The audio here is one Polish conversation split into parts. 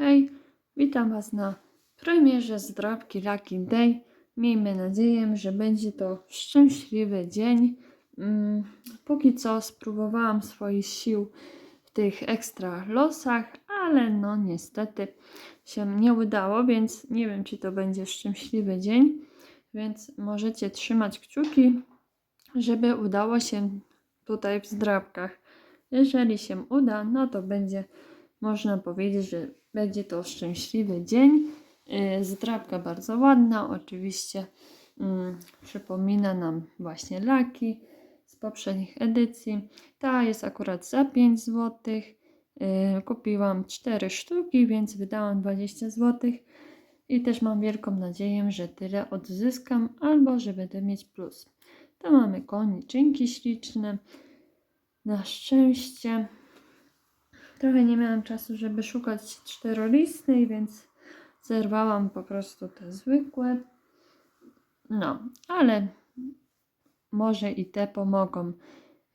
Hej, witam Was na premierze zdrabki Lucky Day. Miejmy nadzieję, że będzie to szczęśliwy dzień. Mm, póki co spróbowałam swoich sił w tych ekstra losach, ale no niestety się nie udało, więc nie wiem, czy to będzie szczęśliwy dzień. Więc możecie trzymać kciuki, żeby udało się tutaj w zdrabkach. Jeżeli się uda, no to będzie można powiedzieć, że będzie to szczęśliwy dzień. Yy, Zdrabka bardzo ładna, oczywiście mm, przypomina nam właśnie laki z poprzednich edycji. Ta jest akurat za 5 zł. Yy, Kupiłam 4 sztuki, więc wydałam 20 zł. I też mam wielką nadzieję, że tyle odzyskam, albo że będę mieć plus. To mamy koniczynki śliczne. Na szczęście trochę nie miałam czasu, żeby szukać czterolistnej, więc zerwałam po prostu te zwykłe. No, ale może i te pomogą.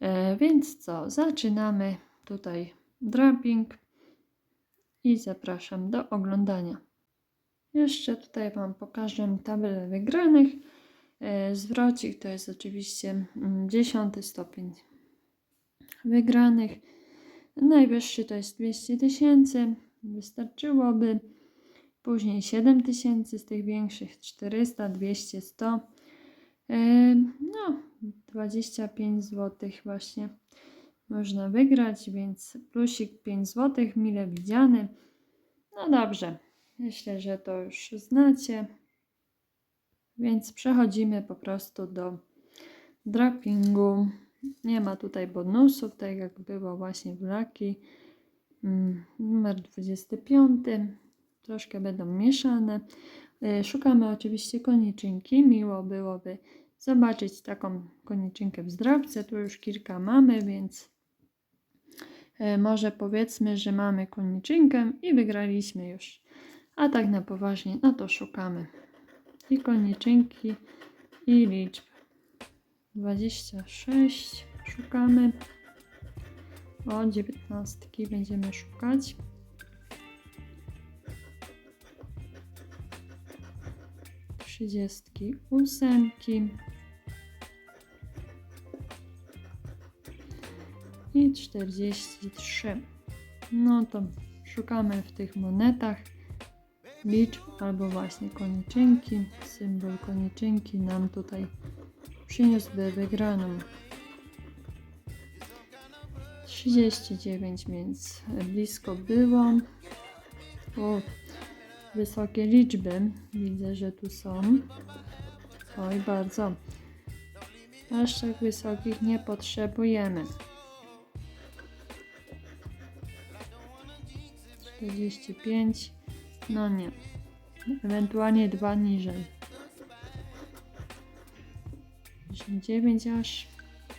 E, więc co, zaczynamy tutaj draping i zapraszam do oglądania. Jeszcze tutaj Wam pokażę tabelę wygranych. E, Zwrocik to jest oczywiście mm, 10 stopień wygranych. Najwyższy to jest 200 tysięcy, wystarczyłoby. Później 7 tysięcy z tych większych 400, 200, 100. E, No, 25 zł właśnie można wygrać, więc plusik 5 zł, mile widziany. No dobrze, myślę, że to już znacie. Więc przechodzimy po prostu do drapingu. Nie ma tutaj bonusów, tak jak było właśnie w Laki. Mm, Numer 25. Troszkę będą mieszane. E, Szukamy oczywiście koniczynki. Miło byłoby zobaczyć taką koniczynkę w zdrabce. Tu już kilka mamy, więc e, może powiedzmy, że mamy koniczynkę i wygraliśmy już. A tak na poważnie, no to szukamy i koniczynki i liczb. 26 szukamy. O, 19 będziemy szukać. Trzydziestki ósemki. I 43. No to szukamy w tych monetach liczb albo właśnie koniczynki. Symbol koniczynki nam tutaj przyniósłby wygraną 39, więc blisko było. O, wysokie liczby. Widzę, że tu są. Oj, bardzo. Aż tak wysokich nie potrzebujemy. 45. No nie. Ewentualnie dwa niżej. 9 aż.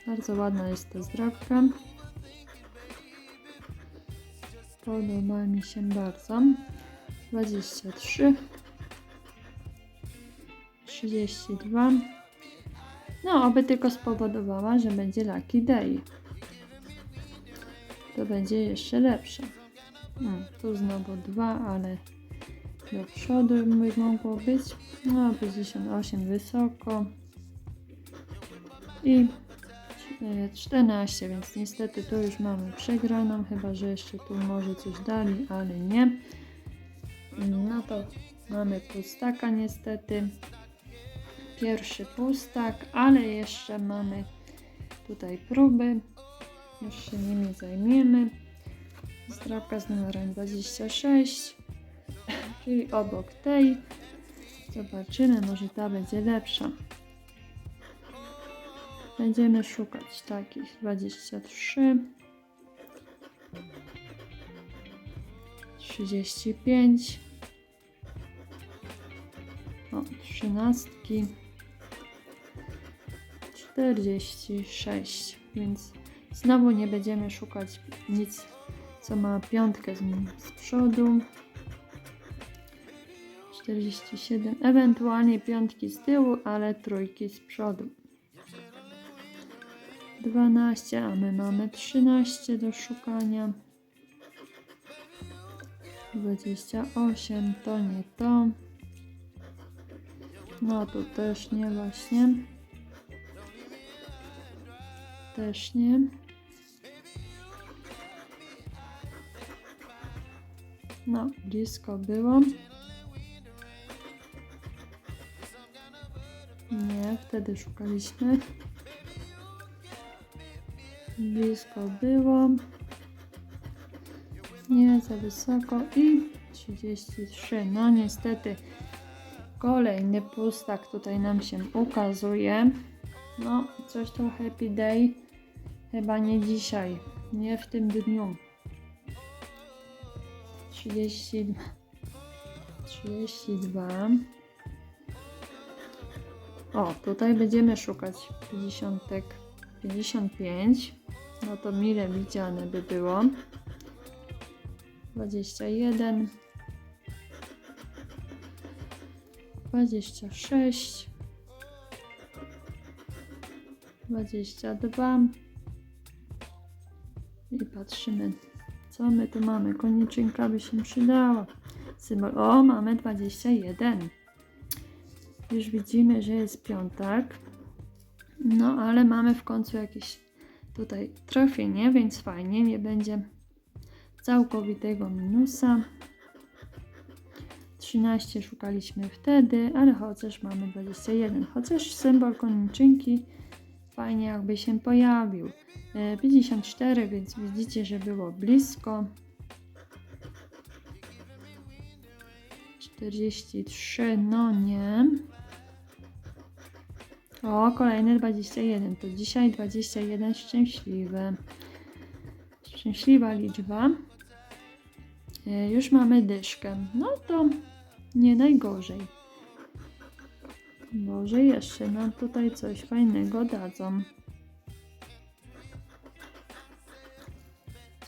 Bardzo ładna jest ta zdrabka. Podoba mi się bardzo. 23. 32. No, oby tylko spowodowała, że będzie Lucky Day. To będzie jeszcze lepsze. Hmm, tu znowu dwa, ale do przodu by mogło być. No, 58 wysoko. I e, 14, więc niestety tu już mamy przegraną, chyba że jeszcze tu może coś dali, ale nie. No to mamy pustaka niestety. Pierwszy pustak, ale jeszcze mamy tutaj próby. Już się nimi zajmiemy. Zdrabka z numerem 26, czyli obok tej. Zobaczymy, może ta będzie lepsza. Będziemy szukać takich 23, 35, o, trzynastki, 46, więc znowu nie będziemy szukać nic, co ma piątkę z, z przodu. 47, ewentualnie piątki z tyłu, ale trójki z przodu. 12, a my mamy 13 do szukania. 28 to nie to. No tu też nie właśnie. Też nie. No, blisko było. Nie, wtedy szukaliśmy. Blisko było. Nie za wysoko i 33. No niestety kolejny pustak tutaj nam się ukazuje. No, coś to happy day. Chyba nie dzisiaj, nie w tym dniu. 30, 32. O, tutaj będziemy szukać 50, 55. No to mile widziane by było. 21. 26. 22. I patrzymy, co my tu mamy. Koniczynka by się przydała. Symbol. O, mamy 21. Już widzimy, że jest piątek. No, ale mamy w końcu jakieś tutaj trafienie, więc fajnie, nie będzie całkowitego minusa. 13 szukaliśmy wtedy, ale chociaż mamy 21. Chociaż symbol koniczynki fajnie jakby się pojawił. E, 54, więc widzicie, że było blisko. 43, no nie. O, kolejne 21. To dzisiaj 21 szczęśliwe. Szczęśliwa liczba. E, Już mamy dyszkę. No to nie najgorzej. Może jeszcze nam tutaj coś fajnego dadzą.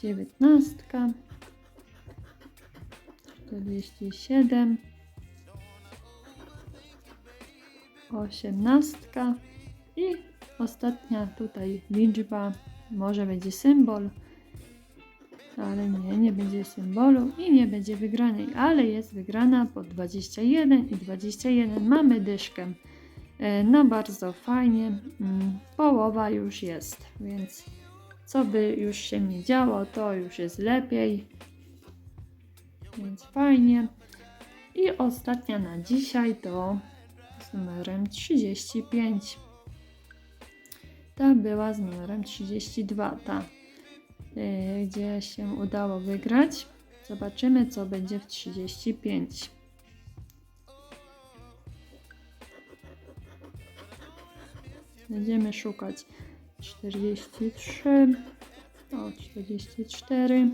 Dziewiętnastka. Czterdzieści siedem. Osiemnastka. I ostatnia tutaj liczba. Może będzie symbol. Ale nie, nie będzie symbolu i nie będzie wygranej, ale jest wygrana po 21 i 21 mamy dyszkę. E, No bardzo fajnie, mm, połowa już jest, więc co by już się nie działo, to już jest lepiej. Więc fajnie. I ostatnia na dzisiaj to z numerem 35. Ta była z numerem 32, ta y, gdzie się udało wygrać. Zobaczymy, co będzie w 35. Będziemy szukać 43, o 44,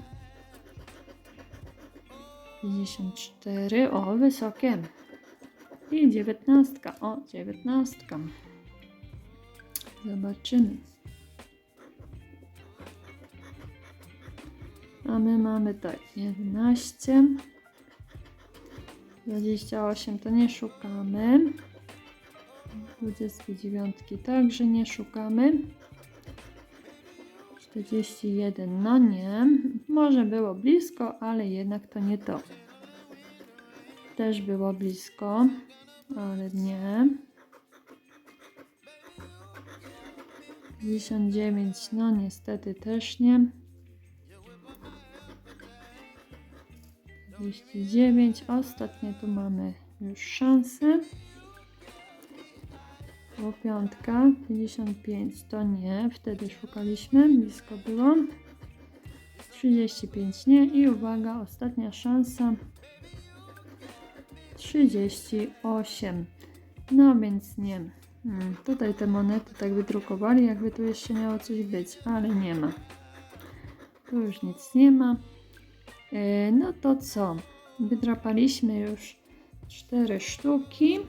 54, o wysokie i 19, o 19. Zobaczymy. A my mamy tak, 11, 28 to nie szukamy. 29 także nie szukamy. 41 no nie. Może było blisko, ale jednak to nie to. Też było blisko, ale nie. 59 no niestety też nie. 49. Ostatnie tu mamy już szansę. Bo piątka. 55 to nie. Wtedy szukaliśmy. Blisko było. 35 nie. I uwaga, ostatnia szansa. 38. No więc nie. Hmm, tutaj te monety tak wydrukowali, jakby tu jeszcze miało coś być, ale nie ma. Tu już nic nie ma. E, No to co? Wydrapaliśmy już cztery sztuki.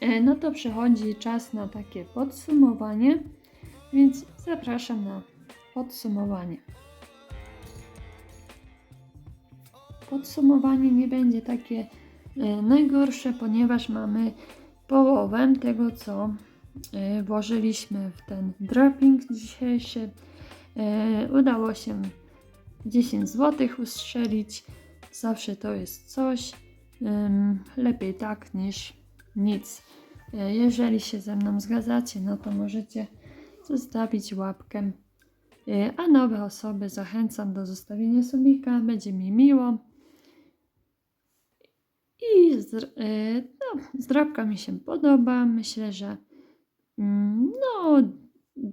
E, No to przychodzi czas na takie podsumowanie, więc zapraszam na podsumowanie. Podsumowanie nie będzie takie najgorsze, ponieważ mamy połowę tego, co e, włożyliśmy w ten draping dzisiejszy. E, Udało się 10 zł ustrzelić, Zawsze to jest coś. Lepiej tak niż nic. E, Jeżeli się ze mną zgadzacie, no to możecie zostawić łapkę. E, A nowe osoby zachęcam do zostawienia subika, będzie mi miło. I zdr- e, no, zdrabka mi się podoba. Myślę, że mm, no,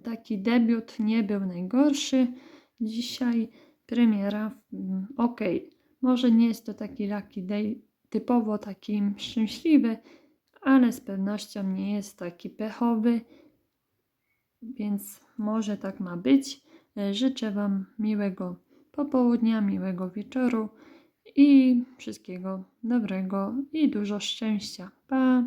taki debiut nie był najgorszy. Dzisiaj premiera, mm, ok, może nie jest to taki lucky day typowo taki szczęśliwy, ale z pewnością nie jest taki pechowy, więc może tak ma być. Życzę Wam miłego popołudnia, miłego wieczoru i wszystkiego dobrego i dużo szczęścia. Pa!